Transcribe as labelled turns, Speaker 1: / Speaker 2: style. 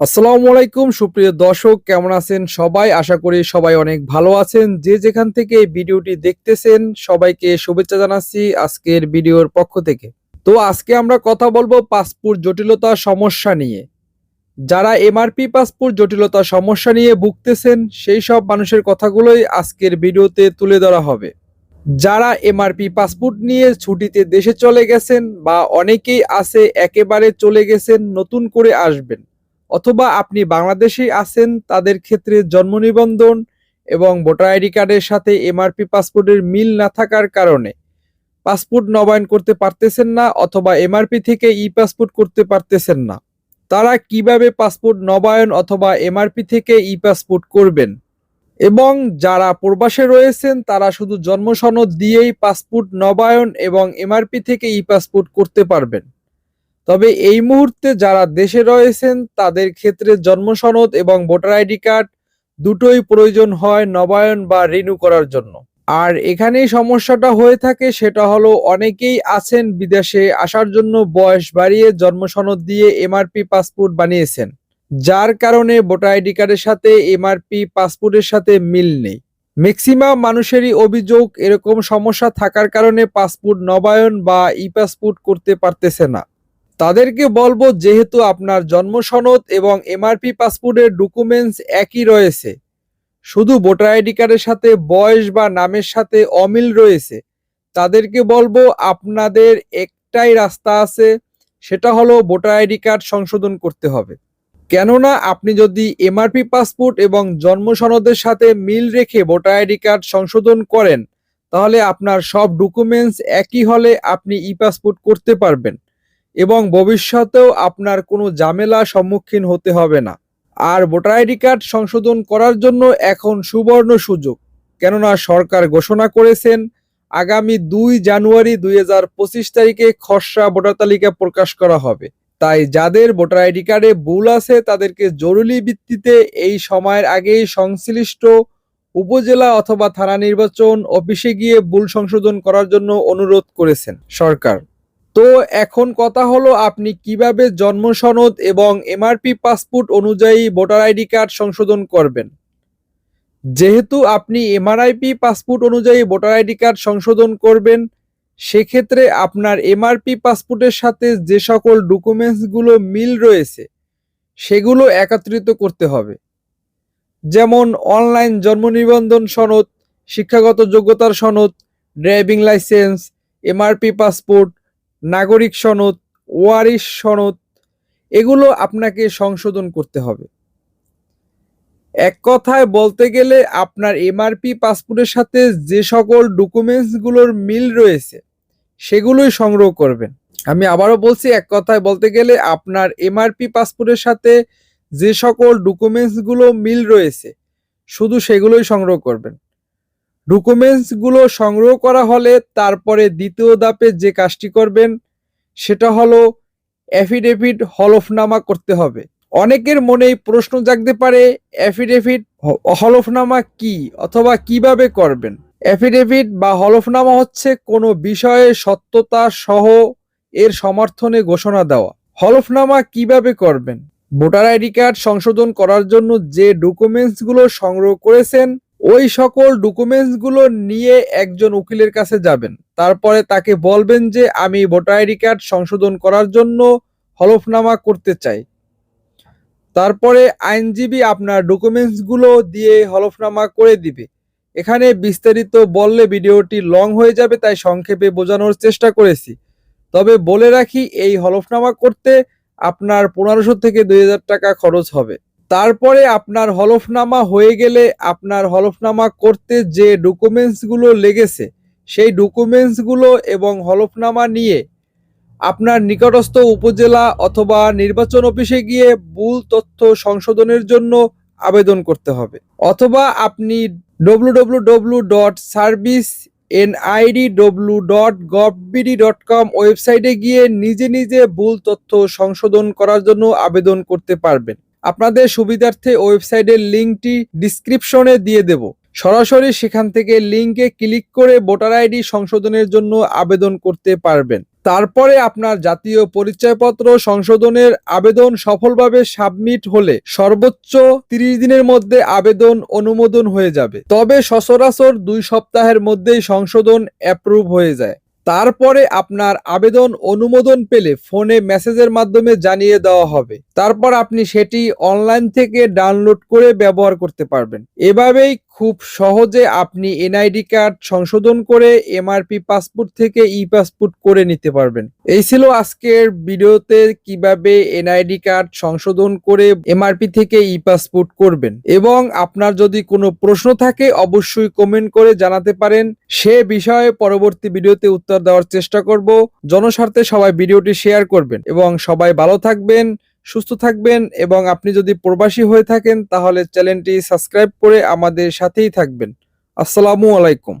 Speaker 1: আসসালামু আলাইকুম, সুপ্রিয় দর্শক, কেমন আছেন সবাই? আশা করি সবাই অনেক ভালো আছেন। যে যেখান থেকে ভিডিওটি দেখতেছেন, সবাইকে শুভেচ্ছা জানাচ্ছি আজকের ভিডিওর পক্ষ থেকে। তো আজকে আমরা কথা বলব পাসপোর্ট জটিলতা সমস্যা নিয়ে। যারা এমআরপি পাসপোর্ট জটিলতা সমস্যা নিয়ে ভুগতেছেন, সেই সব মানুষের কথাগুলোই আজকের ভিডিওতে তুলে ধরা হবে। যারা এমআরপি পাসপোর্ট নিয়ে ছুটিতে দেশে চলে গেছেন বা অনেকেই আছে, একেবারে চলে গেছেন, নতুন করে আসবেন অথবা আপনি বাংলাদেশেই আছেন, তাদের ক্ষেত্রে জন্ম নিবন্ধন এবং ভোটার আইডি কার্ডের সাথে এমআরপি পাসপোর্টের মিল না থাকার কারণে পাসপোর্ট নবায়ন করতে পারতেছেন না অথবা এমআরপি থেকে ই পাসপোর্ট করতে পারতেছেন না। তারা কীভাবে পাসপোর্ট নবায়ন অথবা এমআরপি থেকে ই পাসপোর্ট করবেন? এবং যারা প্রবাসে রয়েছেন, তারা শুধু জন্ম সনদ দিয়েই পাসপোর্ট নবায়ন এবং এমআরপি থেকে ই পাসপোর্ট করতে পারবেন। তবে এই মুহূর্তে যারা দেশে রয়েছেন, তাদের ক্ষেত্রে জন্ম সনদ এবং ভোটার আইডি কার্ড দুটোই প্রয়োজন হয় নবায়ন বা রিনিউ করার জন্য। আর এখানেই সমস্যাটা হয়ে থাকে, সেটা হলো অনেকেই আছেন বিদেশে, আসার জন্য বয়স বাড়িয়ে জন্ম সনদ দিয়ে এমআরপি পাসপোর্ট বানিয়েছেন, যার কারণে ভোটার আইডি কার্ডের সাথে এমআরপি পাসপোর্টের সাথে মিল নেই। ম্যাক্সিমাম মানুষেরই অভিযোগ এরকম সমস্যা থাকার কারণে পাসপোর্ট নবায়ন বা ই পাসপোর্ট করতে পারতেছে না। তাদেরকে বলব যেহেতু আপনার জন্ম সনদ এবং এমআরপি পাসপোর্টের ডকুমেন্টস একই রয়েছে। শুধু ভোটার আইডি কার্ডের সাথে, বয়স বা নামের সাথে অমিল রয়েছে। তাদেরকে বলব আপনাদের একটাই রাস্তা আছে, সেটা হলো ভোটার আইডি কার্ড সংশোধন করতে হবে। কেননা আপনি যদি এমআরপি পাসপোর্ট এবং জন্ম সনদের সাথে মিল রেখে ভোটার আইডি কার্ড সংশোধন করেন, তাহলে আপনার সব ডকুমেন্টস একই হলে আপনি ই পাসপোর্ট করতে পারবেন। এবং ভবিষ্যতেও আপনার কোনো ঝামেলা সম্মুখীন হতে হবে না। আর ভোটার আইডি কার্ড সংশোধন করার জন্য এখন সুবর্ণ সুযোগ। কেননা সরকার ঘোষণা করেছেন, আগামী দুই জানুয়ারি দুই হাজার পঁচিশ তারিখে খসড়া ভোটার তালিকা প্রকাশ করা হবে। তাই যাদের ভোটার আইডি কার্ডে ভুল আছে, তাদেরকে জরুরি ভিত্তিতে এই সময়ের আগেই সংশ্লিষ্ট উপজেলা অথবা থানা নির্বাচন অফিসে গিয়ে ভুল সংশোধন করার জন্য অনুরোধ করেছেন সরকার। তো এখন কথা হলো আপনি কীভাবে জন্ম সনদ এবং এমআরপি পাসপোর্ট অনুযায়ী ভোটার আইডি কার্ড সংশোধন করবেন? যেহেতু আপনি এমআরআইপি পাসপোর্ট অনুযায়ী ভোটার আইডি কার্ড সংশোধন করবেন, সেক্ষেত্রে আপনার এমআরপি পাসপোর্টের সাথে যে সকল ডকুমেন্টসগুলো মিল রয়েছে, সেগুলো একত্রিত করতে হবে। যেমন অনলাইন জন্ম নিবন্ধন সনদ, শিক্ষাগত যোগ্যতার সনদ, ড্রাইভিং লাইসেন্স এমআরপি পাসপোর্ট নাগরিক সনদ, ওয়ারিশ সনদ, এগুলো আপনাকে সংশোধন করতে হবে। এক কথায় বলতে গেলে আপনার এমআরপি, পাসপোর্টের সাথে যে সকল ডকুমেন্টসগুলোর মিল রয়েছে, সেগুলোই সংগ্রহ করবেন। আমি আবারও বলছি, এক কথায় বলতে গেলে আপনার এমআরপি, পাসপোর্টের সাথে যে সকল ডকুমেন্টসগুলো মিল রয়েছে, শুধু সেগুলোই সংগ্রহ করবেন। ডকুমেন্টসগুলো সংগ্রহ করা হলে তারপরে দ্বিতীয় ধাপে যে কাজটি করবেন, সেটা হলো অ্যাফিডেভিট হলফনামা করতে হবে। অনেকের মনেই প্রশ্ন জাগতে পারে অ্যাফিডেভিট হলফনামা কি অথবা কীভাবে করবেন? অ্যাফিডেভিট বা হলফনামা হচ্ছে কোনো বিষয়ে সত্যতা সহ এর সমর্থনে ঘোষণা দেওয়া। হলফনামা কীভাবে করবেন? ভোটার আইডি কার্ড সংশোধন করার জন্য যে ডকুমেন্টসগুলো সংগ্রহ করেছেন ওই সকল ডকুমেন্টসগুলো নিয়ে একজন উকিলের কাছে যাবেন। তারপরে তাকে বলবেন যে, আমি ভোটার আইডি কার্ড সংশোধন করার জন্য হলফনামা করতে চাই। তারপরে আইনজীবী আপনার ডকুমেন্টসগুলো দিয়ে হলফনামা করে দিবে। এখানে বিস্তারিত বললে ভিডিওটি লং হয়ে যাবে, তাই সংক্ষেপে বোঝানোর চেষ্টা করেছি। তবে বলে রাখি, এই হলফনামা করতে আপনার পনেরোশো থেকে দুই হাজার টাকা খরচ হবে। তারপরে আপনার হলফনামা হয়ে গেলে আপনার হলফনামা করতে যে ডকুমেন্টসগুলো লেগেছে, সেই ডকুমেন্টসগুলো এবং হলফনামা নিয়ে আপনার নিকটস্থ উপজেলা অথবা নির্বাচন অফিসে গিয়ে ভুল তথ্য সংশোধনের জন্য আবেদন করতে হবে। অথবা আপনি W W W dot service dot dot com ওয়েবসাইটে গিয়ে নিজে নিজে ভুল তথ্য সংশোধন করার জন্য আবেদন করতে পারবেন। আপনাদের সুবিধার্থে ওয়েবসাইটের লিঙ্কটি ডিসক্রিপশনে দিয়ে দেব। সরাসরি সেখান থেকে লিঙ্কে ক্লিক করে ভোটার আইডি সংশোধনের জন্য আবেদন করতে পারবেন। তারপরে আপনার জাতীয় পরিচয়পত্র সংশোধনের আবেদন সফলভাবে সাবমিট হলে সর্বোচ্চ তিরিশ দিনের মধ্যে আবেদন অনুমোদন হয়ে যাবে। তবে সচরাচর দুই সপ্তাহের মধ্যেই সংশোধন অ্যাপ্রুভ হয়ে যায়। তারপরে আপনার আবেদন অনুমোদন পেলে ফোনে মেসেজের মাধ্যমে জানিয়ে দেওয়া হবে। তারপর আপনি সেটি অনলাইন থেকে ডাউনলোড করে ব্যবহার করতে পারবেন। এভাবেই খুব সহজে আপনি এনআইডি কার্ড সংশোধন করে এমআরপি পাসপোর্ট থেকে ই পাসপোর্ট করে নিতে পারবেন। এই ছিল আজকের ভিডিওতে কীভাবে এনআইডি কার্ড সংশোধন করে এমআরপি থেকে ই পাসপোর্ট করবেন। এবং আপনার যদি কোনো প্রশ্ন থাকে, অবশ্যই কমেন্ট করে জানাতে পারেন। সে বিষয়ে পরবর্তী ভিডিওতে উত্তর দেওয়ার চেষ্টা করব। জনস্বার্থে সবাই ভিডিওটি শেয়ার করবেন এবং সবাই ভালো থাকবেন, সুস্থ থাকবেন এবং আপনি যদি প্রবাসী হয়ে থাকেন তাহলে চ্যানেলটি সাবস্ক্রাইব করে আমাদের সাথেই থাকবেন। আসসালামু আলাইকুম।